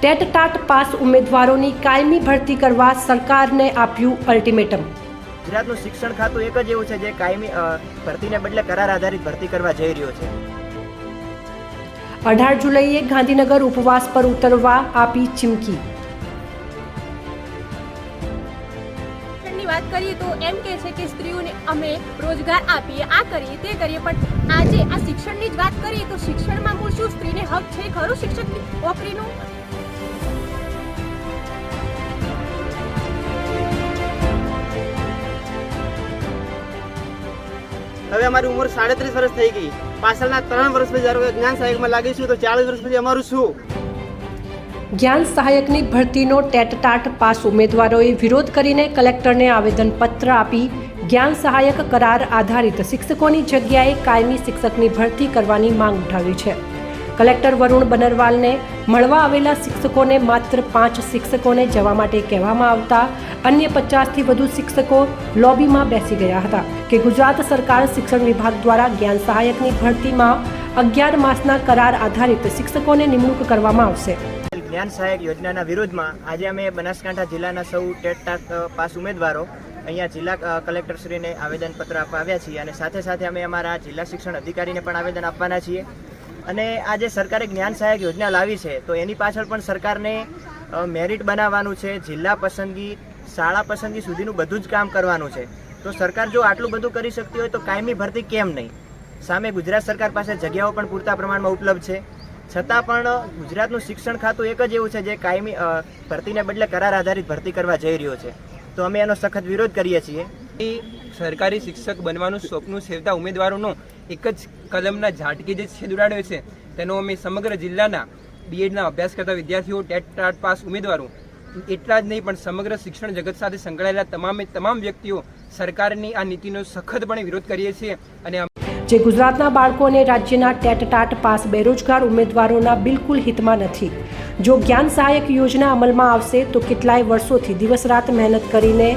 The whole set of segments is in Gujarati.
ટેટ ટાટ પાસ ઉમેદવારોની કાયમી ભરતી કરવા સરકારને આપ્યું અલ્ટિમેટમ. ગુજરાતનું શિક્ષણ ખાતું એક જ એવું છે જે કાયમી ભરતીને બદલે કરાર આધારિત ભરતી કરવા જઈ રહ્યો છે. અઢાર જુલાઈએ ગાંધીનગર ઉપવાસ પર ઉતરવા આપી ચીમકી. વાત કરીએ તો એમ કે છે કે સ્ત્રીઓને અમે રોજગાર આપીએ આ કરીએ તે કરીએ પણ આજે આ શિક્ષણની જ વાત કરીએ તો શિક્ષણમાં મૂળ શું સ્ત્રીને હક છે ખરું શિક્ષકની નોકરીનું? હવે અમારી ઉંમર સાડત્રીસ વર્ષ થઈ ગઈ. પાછળના ત્રણ વર્ષ પછી જ્યારે જ્ઞાન સહાયકમાં લાગીશું તો ચાલીસ વર્ષ પછી અમારું શું? જ્ઞાન સહાયકની ભરતીનો ટેટટાટ પાસ ઉમેદવારોએ વિરોધ કરીને કલેક્ટરને આવેદનપત્ર આપી જ્ઞાન સહાયક કરાર આધારિત શિક્ષકોની જગ્યાએ કાયમી શિક્ષકની ભરતી કરવાની માંગ ઉઠાવી છે. કલેક્ટર વરુણ બનરવાલને મળવા આવેલા શિક્ષકોને માત્ર પાંચ શિક્ષકોને જવા માટે કહેવામાં આવતા અન્ય પચાસથી વધુ શિક્ષકો લોબીમાં બેસી ગયા હતા કે ગુજરાત સરકાર શિક્ષણ વિભાગ દ્વારા જ્ઞાન સહાયકની ભરતીમાં અગિયાર માસના કરાર આધારિત શિક્ષકોને નિમણૂક કરવામાં આવશે. જ્ઞાન સહાયક યોજનાના વિરોધમાં આજે અમે બનાસકાંઠા જિલ્લાના સૌ ટેટ પાસ ઉમેદવારો અહીંયા જિલ્લા કલેક્ટરશ્રીને આવેદનપત્ર આપવા આવ્યા છીએ અને સાથે સાથે અમે અમારા જિલ્લા શિક્ષણ અધિકારીને પણ આવેદન આપવાના છીએ. અને આ જે સરકારે જ્ઞાન સહાયક યોજના લાવી છે, તો એની પાછળ પણ સરકારને મેરિટ બનાવવાનું છે, જિલ્લા પસંદગી, શાળા પસંદગી સુધીનું બધું જ કામ કરવાનું છે. તો સરકાર જો આટલું બધું કરી શકતી હોય તો કાયમી ભરતી કેમ નહીં? સામે ગુજરાત સરકાર પાસે જગ્યાઓ પણ પૂરતા પ્રમાણમાં ઉપલબ્ધ છે. છતાં પણ ગુજરાતનું શિક્ષણ ખાતું એક જ એવું છે જે કાયમી ભરતીને બદલે કરાર આધારિત ભરતી કરવા જઈ રહ્યો છે. તો અમે એનો સખત વિરોધ કરીએ છીએ. સરકારી શિક્ષક બનવાનું સ્વપ્ન સેવતા ઉમેદવારોનો એક જ કલમના ઝાટકી જે છેદ ઉડાડ્યો છે, તેનો અમે સમગ્ર જિલ્લાના બીએડના અભ્યાસ કરતા વિદ્યાર્થીઓ, ટેટ ટાટ પાસ ઉમેદવારો, એટલા જ નહીં, પણ સમગ્ર શિક્ષણ જગત સાથે સંકળાયેલા તમામે તમામ વ્યક્તિઓ સરકારની આ નીતિનો સખતપણે વિરોધ કરીએ છીએ અને જે ગુજરાતના બાળકો અને રાજ્યના ટેટ ટાટ પાસ બેરોજગાર ઉમેદવારોના બિલકુલ હિતમાં નથી. જો જ્ઞાન સહાયક યોજના અમલમાં આવશે, તો કેટલાય વર્ષોથી દિવસ રાત મહેનત કરીને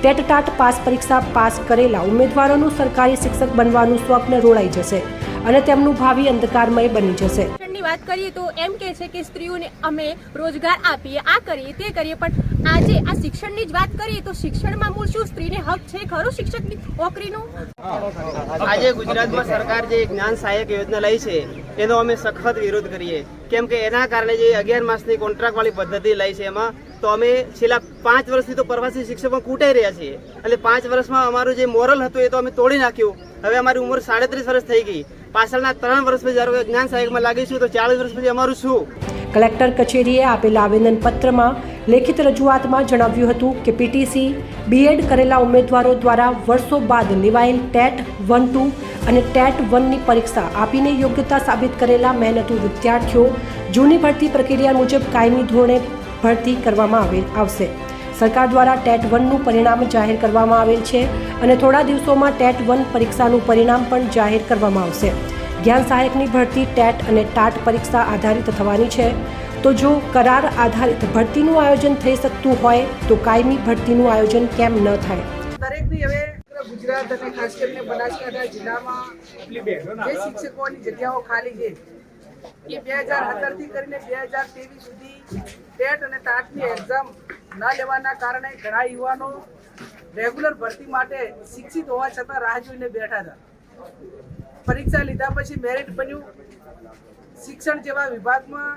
ટેટ ટાટ પાસ પરીક્ષા પાસ કરેલા ઉમેદવારોનું સરકારી શિક્ષક બનવાનું સ્વપ્ન રોળાઈ જશે અને તેમનું ભાવિ અંધકારમય બની જશે. શિક્ષણની વાત કરીએ તો એમ કે છે કે સ્ત્રીઓને અમે રોજગાર આપીએ, આ કરીએ, તે કરીએ, પણ આજે આ શિક્ષણની જ વાત કરીએ તો શિક્ષણમાં મૂળ શું? સ્ત્રીને હક છે? ખરું શિક્ષકની નોકરીનું? આજે ગુજરાતમાં સરકાર જે જ્ઞાન સહાયક યોજના લઈ છે, એનો અમે સખત વિરોધ કરીએ. કેમ કે એના કારણે જે અગિયાર માસની કોન્ટ્રાક્ટ વાળી પદ્ધતિ લઈ છે એમાં, તો અમે છેલ્લા પાંચ વર્ષથી તો પ્રવાસી શિક્ષકો કૂટાઈ રહ્યા છીએ. એટલે પાંચ વર્ષમાં અમારું જે મોરલ હતું એ તો અમે તોડી નાખ્યું. હવે અમારી ઉંમર સાડત્રીસ વર્ષ થઈ ગઈ. પાછળના ત્રણ વર્ષ પછી જ્યારે જ્ઞાન સહાયકમાં લાગીશું તો ચાલીસ વર્ષ પછી અમારું શું? કલેક્ટર કચેરીએ આપેલા આવેદનપત્રમાં લેખિત રજૂઆતમાં જણાવ્યું હતું કે પીટીસી બીએડ કરેલા ઉમેદવારો દ્વારા વર્ષો બાદ લેવાયેલ ટેટ વન ટુ અને ટેટ વનની પરીક્ષા આપીને યોગ્યતા સાબિત કરેલા મહેનતુ વિદ્યાર્થીઓ જૂની ભરતી પ્રક્રિયા મુજબ કાયમી ધોરણે ભરતી કરવામાં આવે, આવશે. સરકાર દ્વારા ટેટ વનનું પરિણામ જાહેર કરવામાં આવેલ છે અને થોડા દિવસોમાં ટેટ વન પરીક્ષાનું પરિણામ પણ જાહેર કરવામાં આવશે. જ્ઞાન સહાયકની ભરતી ટેટ અને ટાટ પરીક્ષા આધારિત થવાની છે. તો જો કરાર આધારિત ભરતીનું આયોજન થઈ શકતું હોય તો કાયમી ભરતીનું આયોજન કેમ ન થાય? દરેકની હવે ગુજરાત અને ખાસ કરીને બનાસકાંઠા જિલ્લામાં જે શિક્ષકોની જગ્યાઓ ખાલી છે એ બે હજાર સત્તરથી કરીને બે હજાર ત્રેવીસ સુધી ટેટ અને ટાટની એક્ઝામ ન લેવાના કારણે ઘણા યુવાનો રેગ્યુલર ભરતી માટે શિક્ષિત હોવા છતાં રાહ જોઈને બેઠા હતા. પરીક્ષા લીધા પછી મેરિટ બન્યું. શિક્ષણ જેવા વિભાગમાં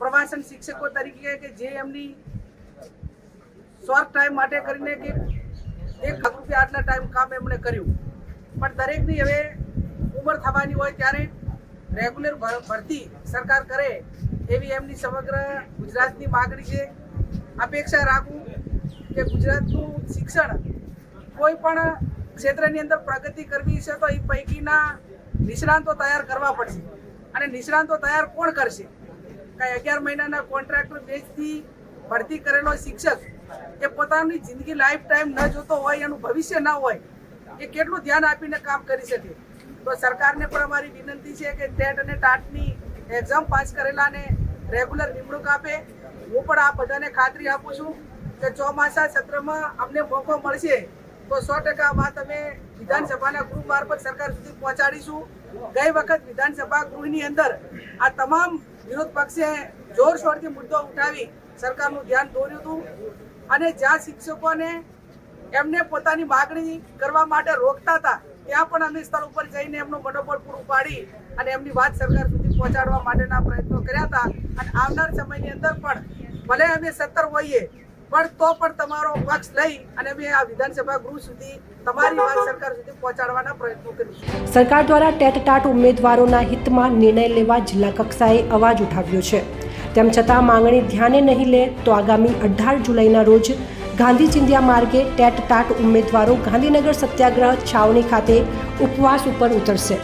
પ્રવાસન શિક્ષકો તરીકે કે જે એમની શોર્ટ ટાઈમ માટે કરીને કે એક લાખ રૂપિયા આટલા ટાઈમ કામ એમણે કર્યું. પણ દરેકની હવે ઉંમર થવાની હોય ત્યારે રેગ્યુલર ભરતી સરકાર કરે એવી એમની સમગ્ર ગુજરાતની માગણી છે. અપેક્ષા રાખું કે ગુજરાતનું શિક્ષણ કોઈ પણ ક્ષેત્રની અંદર પ્રગતિ કરવી છે તો એ પૈકીના નિષ્ણાંતો તૈયાર કરવા પડશે. અને નિષ્ણાંતો તૈયાર કોણ કરશે? કાંઈ અગિયાર મહિનાના કોન્ટ્રાક્ટર બેઝથી ભરતી કરેલો શિક્ષક એ પોતાની જિંદગી લાઈફ ટાઈમ ન જોતો હોય, એનું ભવિષ્ય ના હોય, એ કેટલું ધ્યાન આપીને કામ કરી શકે? તો સરકારને પણ અમારી વિનંતી છે કે ટેટ અને ટાટની એક્ઝામ પાસ કરેલાને રેગ્યુલર નિમણૂક આપે. હું પણ આ બધાને ખાતરી આપું છું કે ચોમાસા સત્રમાં અમને મોકો મળશે તો સો ટકા વાત અમે વિધાનસભાના ગૃહ મારફત સરકાર સુધી પહોંચાડીશું. ગઈ વખત વિધાનસભા ગૃહની અંદર આ તમામ વિરોધ પક્ષે જોરશોરથી મુદ્દો ઉઠાવી સરકારનું ધ્યાન દોર્યું હતું. અને જ્યાં શિક્ષકોને એમને પોતાની માગણી કરવા માટે રોકતા હતા, ત્યાં પણ અમે સ્થળ ઉપર જઈને એમનું મનોબળ પૂરું પાડી અને એમની વાત સરકાર સુધી પહોંચાડવા માટેના પ્રયત્નો કર્યા હતા. અને આવનાર સમયની અંદર પણ ભલે અમે સત્તર હોઈએ, પણ તો પણ તમારો પક્ષ લઈ અને અમે આ વિધાનસભા ગૃહ સુધી તમારી વાત સરકાર સુધી પહોંચાડવાના પ્રયત્નો કરીશું. સરકાર દ્વારા ટેટ ટાટ ઉમેદવારોના હિતમાં નિર્ણય લેવા જિલ્લા કક્ષાએ અવાજ ઉઠાવ્યો છે. તેમ છતાં માંગણી ધ્યાને નહીં લે તો આગામી અઢાર જુલાઈના રોજ ગાંધી ચિંધ્યા માર્ગે ટેટ ટાટ ઉમેદવારો ગાંધીનગર સત્યાગ્રહ છાવણી ખાતે ઉપવાસ ઉપર ઉતરશે.